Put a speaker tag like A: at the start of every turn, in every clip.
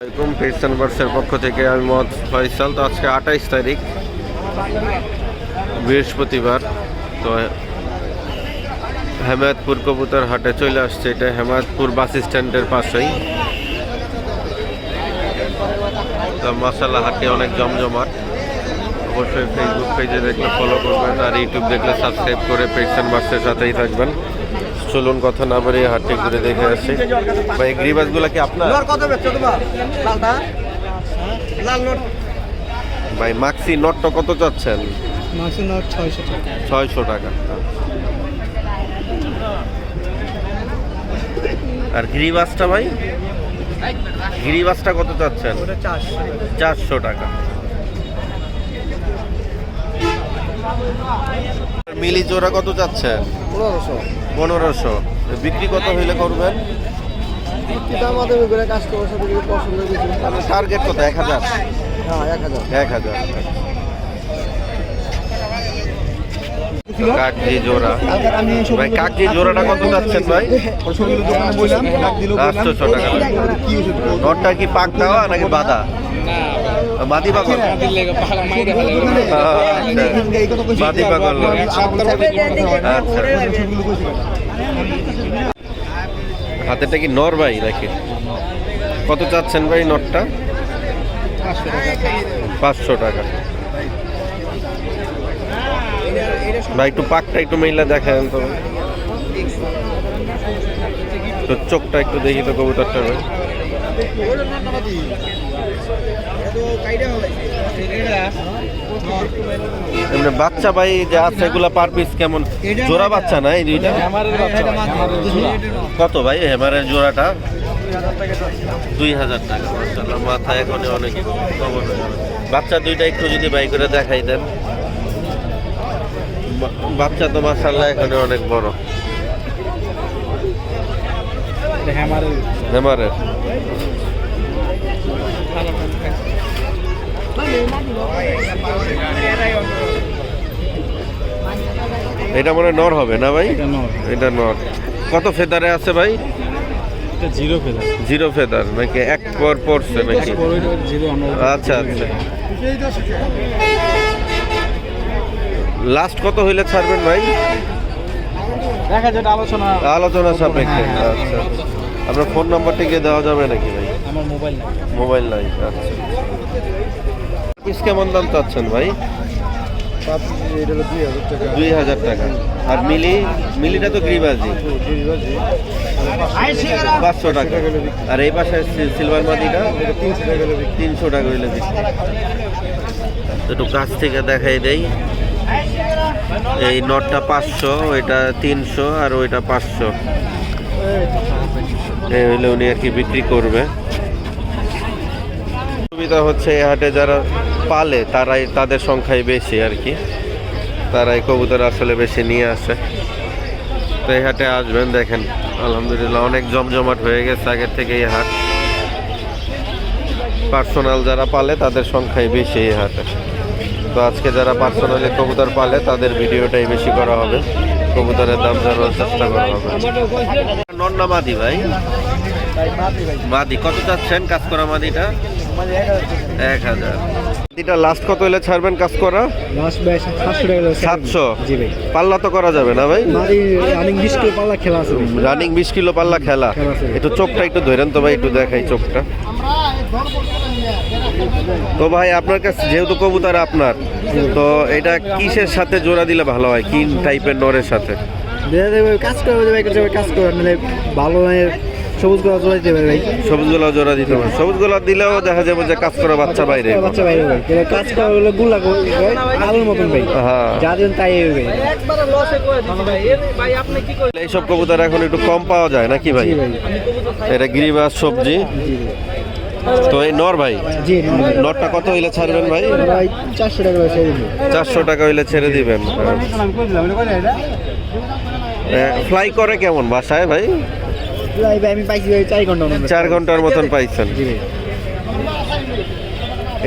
A: আসসালামাইকুম পেস্টান বার্সের পক্ষ থেকে আমি মোহাম্মদ ফয়সাল। তো আজকে আঠাইশ তারিখ, বৃহস্পতিবার। তো হেমায়তপুর কবুতর হাটে চলে আসছে এটা, হেমায়তপুর বাস স্ট্যান্ডের পাশেই। তো মাসাল্লাহ হাটে অনেক জমজমাট। অবশ্যই ফেসবুক পেজে দেখলে ফলো করবেন, আর ইউটিউব দেখলে সাবস্ক্রাইব করে পেস্টান বার্সের সাথেই থাকবেন। চলুন কথা না বাড়িয়ে হাটটি ঘুরে দেখে আসি। ভাই গ্রিবাসগুলো কি আপনার?
B: নোট কত বেচছো তোমার? লালটা? লাল নোট।
A: ভাই মাক্সি নটটা কত চাচ্ছেন?
B: ছয়শো টাকা।
A: আর গিরিবাসটা ভাই? গিরিবাসটা কত চাচ্ছেন?
B: চারশো
A: টাকা। মিলি জোড়া কত যাচ্ছে?
B: পনেরোশো।
A: পনেরোশো। বিক্রি কত হইলে করবেন? টার্গেট কত? এক হাজার?
B: হ্যাঁ এক হাজার।
A: কাকজি জোড়া। ভাই কাকজি জোড়াটা কত যাচ্ছেন ভাই? আটশোশো টাকা।
B: কি
A: নটটা কি পাক দেওয়া নাকি বাঁধা? মাদি পাগল। মাদি পাগল আচ্ছা। হাতেটা কি নর ভাই নাকি? কত চাচ্ছেন ভাই নটটা? পাঁচশো টাকা। ভাই একটু পাকটা একটু মেইলা দেখেন তো। তো চোখটা একটু দেখি তো কবুতরটা ভাই। এমনি বাচ্চা ভাই যে আছে এগুলা পার পিস কেমন? জোড়া বাচ্চা না এই দুইটা? কত ভাই হেমারের জোড়াটা? দুই হাজার টাকা। মাশাআল্লাহ মাথায় এখন অনেক। বাচ্চা দুইটা একটু যদি বাই করে দেখাই দেন। বাচ্চা তো মাশাআল্লাহ এখানে অনেক বড়। হেমারের। এটা মনে হয় নর হবে না ভাই? এটা নর। কত ফেদারে আছে ভাই?
C: জিরো ফেলা
A: জিরো ফেদার নাকি এক পর পড়ছে নাকি? আচ্ছা আচ্ছা। লাস্ট কত হইলে ছাড়বেন ভাই?
C: দেখা আলোচনা।
A: আলোচনা সাপেক্ষে
C: হ্যাঁ।
A: আচ্ছা আপনার ফোন নাম্বারটি গিয়ে দেওয়া যাবে নাকি ভাই?
C: আমার মোবাইল নাই।
A: মোবাইল নাই আচ্ছা। পিস কেমন দাম চাচ্ছেন ভাই?
B: দুই হাজার টাকা।
A: আর মিলি মিলিটা তো গ্রিবাজি। পাঁচশো টাকা আর এই পাশে সিলভার মাদিটা
B: তিনশো টাকা
A: হইলে একটু কাছ থেকে দেখাই দেই। এই নটটা পাঁচশো ওইটা তিনশো আর ওইটা পাঁচশো। এই হইলে উনি আর কি বিক্রি করবে। সুবিধা হচ্ছে এই হাটে যারা পালে, তারাই তাদের সংখ্যাই বেশি আর কি। তারাই কবুতর আসলে বেশি নিয়ে আসে। তো এই হাটে আসবেন, দেখেন। আলহামদুলিল্লাহ, অনেক জমজমাট হয়ে গেছে আগের থেকে এই হাট। পার্সোনাল যারা পালে, তাদের সংখ্যাই বেশি এই হাটে। তো আজকে যারা পার্সোনালি কবুতর পালে, তাদের ভিডিওটাই বেশি করা হবে। কবুতরের দাম জানার চেষ্টা করা হবে। নন্না মাদি ভাই। মাদি, কত চাচ্ছেন কাজ করা মাদিটা? এক হাজার। লাস্ট কত হলে ছাড়বেন কাজ করা?
B: সাতশো
A: পাল্লা তো করা যাবে না ভাই?
B: মারি রানিং বিশ কিলো পাল্লা খেলা আছে
A: রানিং বিশ কিলো পাল্লা খেলা। একটু চোখটা একটু ধরেন তো ভাই একটু দেখাই চোখটা। তো ভাই আপনার কাছে যেহেতু কবুতর আপনার তো এটা কিসের সাথে জোড়া দিলে ভালো হয়? কি টাইপের নরের সাথে?
B: কাজ করে দেবে একটা জায়গায় কাজ করে নাহলে ভালো মানের সবুজ করা চলে যেতে পারে ভাই?
A: সবুজ গোলা জোড়া দিতে হবে সবুজ গোলা দিলেও দেখা যাবে যে কাজ করা বাচ্চা বাইরে।
B: বাচ্চা বাইরে ভাই। কাজ করা হলো গুলা করে আলুর মতন ভাই।
A: হ্যাঁ।
B: যা দিন তাই হবে
A: এইসব কবুতর এখন একটু কম পাওয়া যায় নাকি ভাই? এটা গিরিবাস সবজি। তো এই নর ভাই নরটা কত হইলে ছাড়বেন ভাই?
B: চারশো টাকা
A: হইলে ছেড়ে দিবেন। ফ্লাই করে কেমন বাসায় ভাই?
B: আমি পাইছি চার ঘণ্টা
A: চার ঘণ্টার মতন পাইছেন।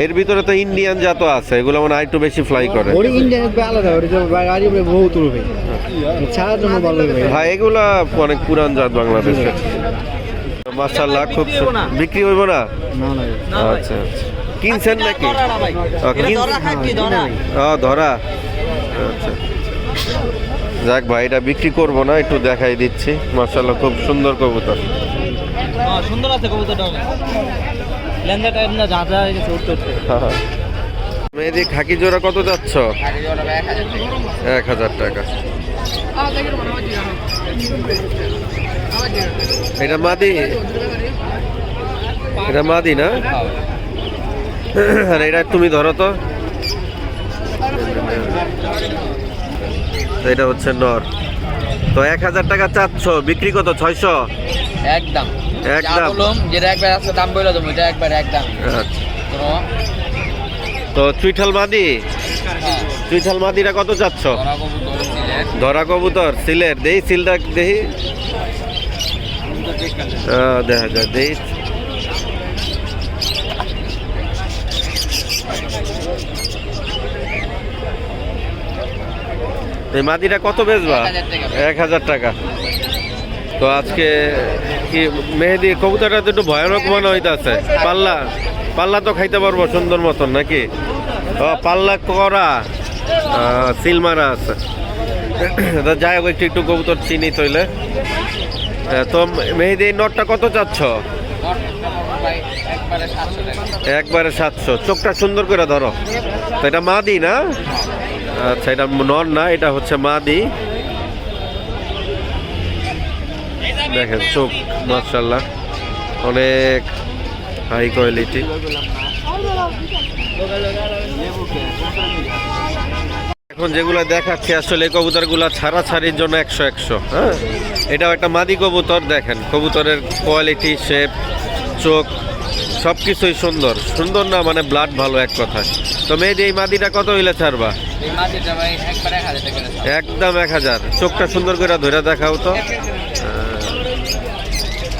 A: এর ভিতরে তো ইন্ডিয়ান জাত আছে এগুলো মানে আরেকটু বেশি ফ্লাই করে।
B: ওর ভাই আলাদা ওর গাড়ি বহুত উড়বে। ছাড়ার জন্য ভালো হবে ভাই
A: ভাই এগুলা অনেক পুরান জাত বাংলাদেশের মাশাল্লাহ খুব বিক্রি হইব না।
B: না? না
A: আচ্ছা আচ্ছা। কিনছেন নাকি? ও, কিন- ও ধরা? আচ্ছা। যাক ভাই এটা বিক্রি করব না একটু দেখাই দিচ্ছি। মাশাল্লাহ খুব সুন্দর কবুতর।
C: সুন্দর আছে কবুতরটা
A: মেয়েদি খাকি জোড়া কত যাচ্ছ? এক হাজার টাকা। এটা মাদি? এটা মাদি না? আর এটা তুমি ধরো তো। এটা হচ্ছে নর। তো এক হাজার টাকা চাচ্ছ বিক্রি কত? ছয়শো?
D: একদম।
A: একদম।
D: যেটা একবার আছে দাম বলে দেবো এটা একবার একদম।
A: আচ্ছা। তো চুইঠাল মাদি?
D: হ্যাঁ,
A: চুইঠাল মাদিটা কত চাচ্ছ?
D: ধরা কবুতর সিলেট।
A: সিলের দেই সিলটা দেহি দেখা যায় দেই। এই মাদিটা কত বেচবা? এক হাজার টাকা। তো আজকে কি মেহেদি কবুতরটা তো একটু ভয়ানক মনে হইতাছে। পাল্লা পাল্লা তো খাইতে পারব সুন্দর মতন নাকি? পাল্লা করা সিল মারা আছে। যাই হোক একটু একটু কবুতর চিনি তৈলে। তো মেহেদি এই নটটা কত চাচ্ছ?
D: একবারে সাতশো।
A: চোখটা সুন্দর করে ধরো। তো এটা মাদি না? আচ্ছা এটা নর না, এটা হচ্ছে মাদি। দেখেন, চোখ মার্শাল্লাহ অনেক হাই কোয়ালিটি। এখন যেগুলো দেখাচ্ছি, আসলে এই কবুতরগুলো ছাড়া ছাড়ির জন্য একশো একশো হ্যাঁ? এটাও একটা মাদি কবুতর, দেখেন। কবুতরের কোয়ালিটি শেপ চোখ সব কিছুই সুন্দর। সুন্দর না মানে ব্লাড ভালো এক কথায়। তো মেয়েদি এই মাদিটা কত হইলে ছাড়বা। একদম এক হাজার। চোখটা সুন্দর করে ধরে দেখাও তো।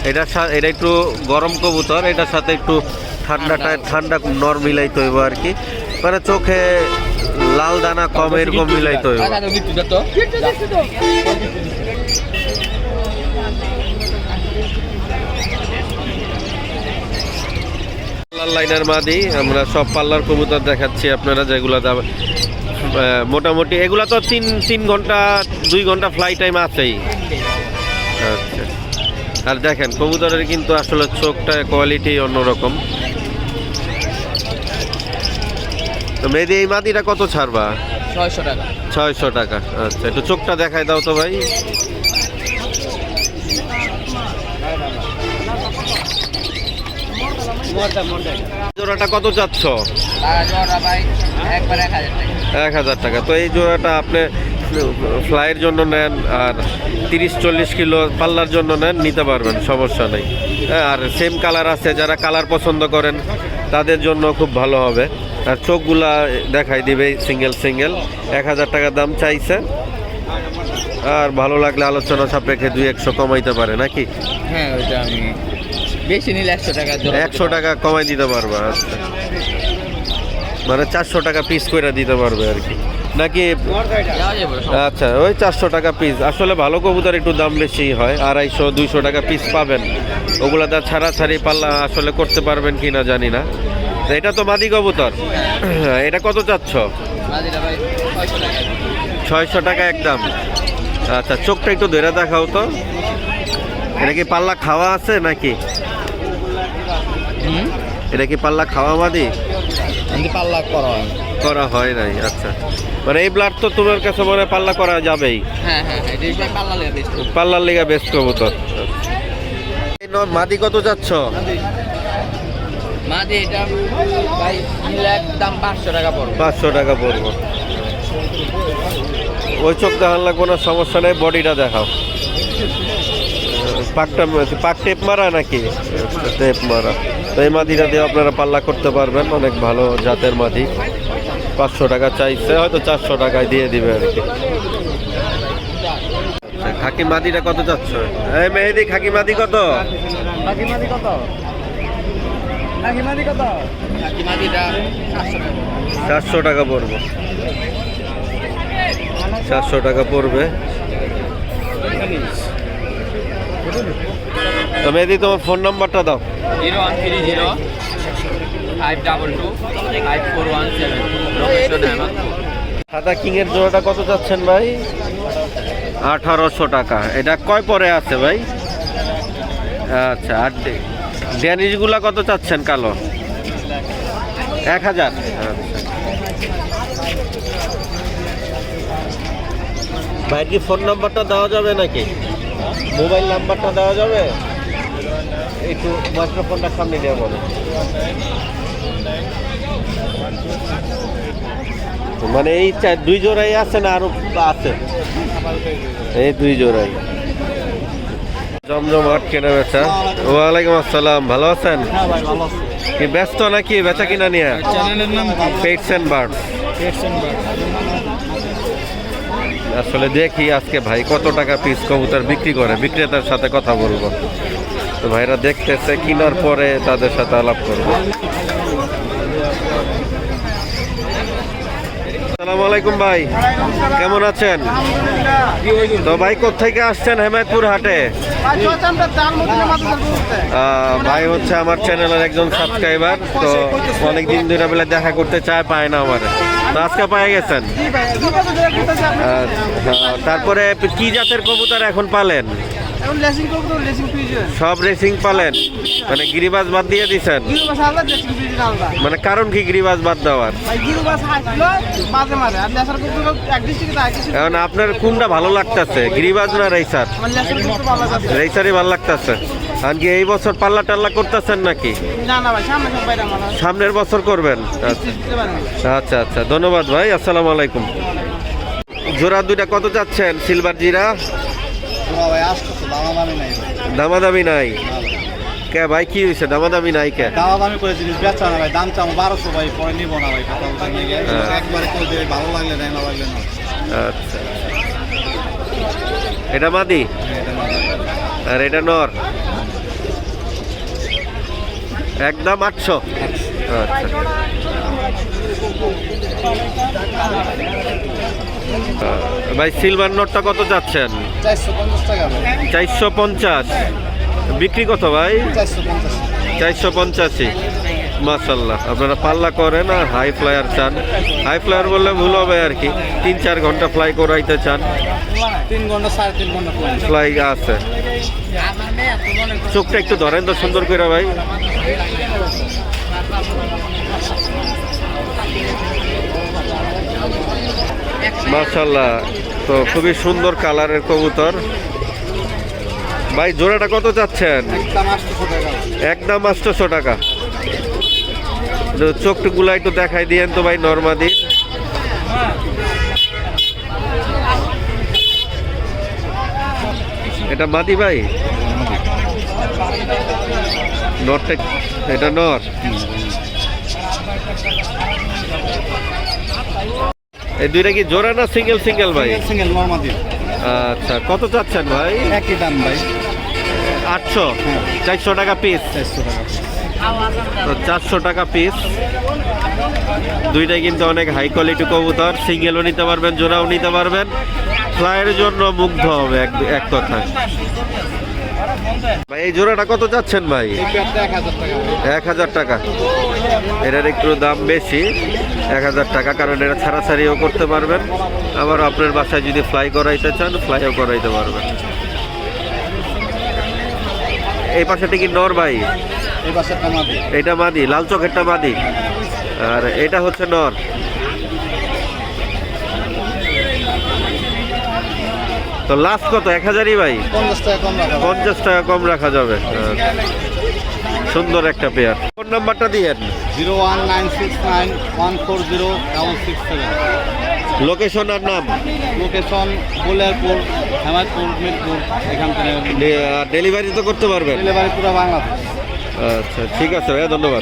A: এটা সা- এটা একটু গরম কবুতর এটার সাথে একটু ঠান্ডাটা ঠান্ডা নর মিলাইতে হইব আর কি। মানে চোখে লাল দানা কম এরকম মিলাইতে হইব।
D: বিট্টু দত্ত।
A: মাদি আমরা সব পাল্লার কবুতর দেখাচ্ছি আপনারা যেগুলো মোটামুটি এগুলা তো তিন তিন ঘণ্টা দুই ঘণ্টা ফ্লাই টাইম আছেই। আচ্ছা। আর দেখেন কবুতরের কিন্তু আসলে চোখটা কোয়ালিটি অন্যরকম। তো মেয়েদি এই মাদিটা কত ছাড়বা?
D: ছয়শো টাকা।
A: ছয়শো টাকা। আচ্ছা একটু চোখটা দেখাই দাও তো ভাই। জোড়াটা কত চাচ্ছ?
D: এক হাজার টাকা।
A: তো এই জোড়াটা আপনি ফ্লাইয়ের জন্য নেন আর তিরিশ চল্লিশ কিলো পাল্লার জন্য নেন নিতে পারবেন সমস্যা নেই। হ্যাঁ আর সেম কালার আছে যারা কালার পছন্দ করেন তাদের জন্য খুব ভালো হবে। আর চোখগুলা দেখাই দিবে সিঙ্গেল সিঙ্গেল এক হাজার টাকা দাম চাইছে। আর ভালো লাগলে আলোচনা সাপেক্ষে দুই একশো কমাইতে পারে নাকি?
D: হ্যাঁ ওইটা আমি বেশি নিলে একশো টাকা
A: একশো টাকা কমাই দিতে পারবে আচ্ছা। মানে চারশো টাকা পিস করে দিতে পারবে আর কি। নাকি আচ্ছা ওই চারশো টাকা পিস আসলে ভালো কবুতর একটু দাম বেশি হয়, আড়াইশো, দুইশো টাকা পিস পাবেন। ওগুলা দা ছাড়া ছাড়ি পাল্লা আসলে করতে পারবেন কি না জানি না। এটা তো মাদি কবুতর। এটা কত চাচ্ছ?
D: ছয়শো টাকা
A: একদম। আচ্ছা চোখটা একটু ধরে দেখাও তো। এটা কি পাল্লা খাওয়া আছে নাকি? এটা কি পাল্লা খাওয়া মাদি
D: আমি পাল্লা করা হয়।
A: করা হয় নাই আচ্ছা। মানে এই ব্লাড তো তোমার কাছে মনে পাল্লা করা যাবেই।
D: হ্যাঁ হ্যাঁ হ্যাঁ
A: পাল্লার লেগা বেস্ট কবুতর মাদি কত যাচ্ছ?
D: মাঝে এটা ভাই একদম পাঁচশো টাকা পড়বে।
A: পাঁচশো টাকা পড়ব। ওই চোখ দেখান লাগবো না সমস্যা নেই বডিটা দেখাও। পাকটা পাক টেপ মারা নাকি? টেপ মারা। তো এই মাদিটা দিয়ে আপনারা পাল্লা করতে পারবেন অনেক ভালো জাতের মাদি। পাঁচশো টাকা চাইছে হয়তো চারশো টাকায় দিয়ে দিবে আর কি। আচ্ছা, খাকি মাদিটা কত চাচ্ছ? এই মেহেদি খাকি মাদি কত? চারশো টাকা। পড়বে। চারশো টাকা পড়বে। তো মেহেদি তোমার ফোন নাম্বারটা দাও।
D: Zero one three zero five double two five four one seven.
A: সাদা কিং এর জোড়াটা কত চাচ্ছেন ভাই? আঠারোশো টাকা। এটা কয় পরে আছে ভাই? আচ্ছা আর ড্যানিশগুলা কত চাচ্ছেন কালো? এক হাজার। ভাই কি ফোন নাম্বারটা দেওয়া যাবে নাকি? মোবাইল নাম্বারটা দেওয়া যাবে? একটু মাইক্রোফোনটা সামনে দিয়ে বলো। মানে এই দুই জোড়াই আছে না আরও আছে? এই দুই জোড়াই। জমজমাট কেনা বেচা। ওয়ালাইকুম আসসালাম ভালো আছেন?
B: হ্যাঁ
A: কি ব্যস্ত নাকি? বেচা কিনা নিয়ে? পেটস অ্যান্ড বার্ডস আসলে দেখি আজকে ভাই কত টাকা পিস কবুতর বিক্রি করে, বিক্রেতার সাথে কথা বলব। তো ভাইরা দেখতেছে, কেনার পরে তাদের সাথে আলাপ করব। আসসালামু আলাইকুম ভাই। কেমন আছেন? তো ভাই কোথেকে আসছেন হেমায়তপুর হাটে? ভাই হচ্ছে আমার চ্যানেলের একজন সাবস্ক্রাইবার তো অনেক দিন ধরে বলে দেখা করতে চায় পায় না আমার। তো আজকে পায়ে গেছেন? আচ্ছা, তারপরে কি জাতের কবুতর এখন পালেন? সব রেসিং পালেন? মানে গিরিবাজ বাদ দিয়ে
B: আলাদা
A: মানে কারণ কি গিরিবাজ বাদ দেওয়ার? এখন আপনার কোনটা ভালো লাগতেছে গিরিবাজ না রেসার? রেসারই ভালো লাগতেছে। কি এই বছর পাল্লা টাল্লা করতেছেন নাকি? সামনের বছর করবেন? আচ্ছা। আচ্ছা আচ্ছা ধন্যবাদ ভাই আসসালামু আলাইকুম। জোড়া দুইটা কত যাচ্ছেন সিলভার জিরা?
B: নাই
A: দামাদামি নাই? কে ভাই কি হয়েছে দামাদামি নাই কে?
B: দামা দামি করে জিনিস বেচা না ভাই দাম চাম বারোশো ভাই পরে নিবো না ভাই
A: হ্যাঁ।
B: একবারে কেউ দেবে ভালো লাগলে দেয় না লাগলে না।
A: আচ্ছা। এটা মাদি? আর এটা নর? একদম আটশো। আচ্ছা। ভাই সিলভার নোটটা কত যাচ্ছেন?
B: চারশো পঞ্চাশ
A: বিক্রি কত ভাই?
B: চারশো পঞ্চাশ।
A: পঞ্চাশি মাসাল্লাহ আপনারা পাল্লা করেন আর হাই ফ্লায়ার চান। হাই ফ্লায়ার বললে ভুল হবে আর কি। তিন চার ঘণ্টা ফ্লাই করাইতে চান।
B: তিন ঘণ্টা সাড়ে তিন ঘণ্টা
A: ফ্লাই আছে। চোখটা একটু ধরেন তো সুন্দর করে ভাই। মাশাল্লাহ তো খুবই সুন্দর কালারের কবুতর। ভাই, জোড়াটা কত চাচ্ছেন?
B: একদম
A: আটশোশো টাকা। চোখটুকুলা একটু দেখাই দিয়েন তো ভাই, নর্মাদি। এটা মাদি ভাই? এটা নর? এই দুইটা কি জোড়া না সিঙ্গেল সিঙ্গেল ভাই?
B: সিঙ্গেল নর্মাদি
A: আচ্ছা কত চাচ্ছেন ভাই?
B: একই দাম ভাই।
A: আটশো? চারশো টাকা পিস
B: চারশো টাকা
A: তো চারশো টাকা পিস দুইটাই কিন্তু অনেক হাই কোয়ালিটি কবুতর। সিঙ্গেলও নিতে পারবেন জোড়াও নিতে পারবেন। ফ্লাইয়ের জন্য মুগ্ধ হবে এক এক কথা ভাই এই জোড়াটা কত যাচ্ছেন ভাই?
B: এক হাজার টাকা।
A: এটার একটু দাম বেশি এক হাজার টাকা কারণ এটা ছাড়াছাড়িও করতে পারবেন। আবার আপনার বাসায় যদি ফ্লাই করাইতে চান ফ্লাইও করাইতে পারবেন। এই পাশেটা কি নর ভাই? এটা মাদি লাল চোখেরটা মাদি। আর এটা হচ্ছে নর। তো লাস্ট কত? এক হাজারই ভাই?
B: পঞ্চাশ টাকা কম রাখা
A: যাবে। সুন্দর একটা পেয়ার ফোন নাম্বারটা দিয়েন।
B: Zero one nine six nine one four zero double six seven.
A: Location আর নাম?
B: লোকেশন বোলারপুর হেমায়তপুর মিরপুর এখান থেকে।
A: ডেলিভারি তো করতে পারবেন।
B: ডেলিভারি পুরো বাংলাদেশ।
A: আচ্ছা ঠিক আছে ভাইয়া ধন্যবাদ।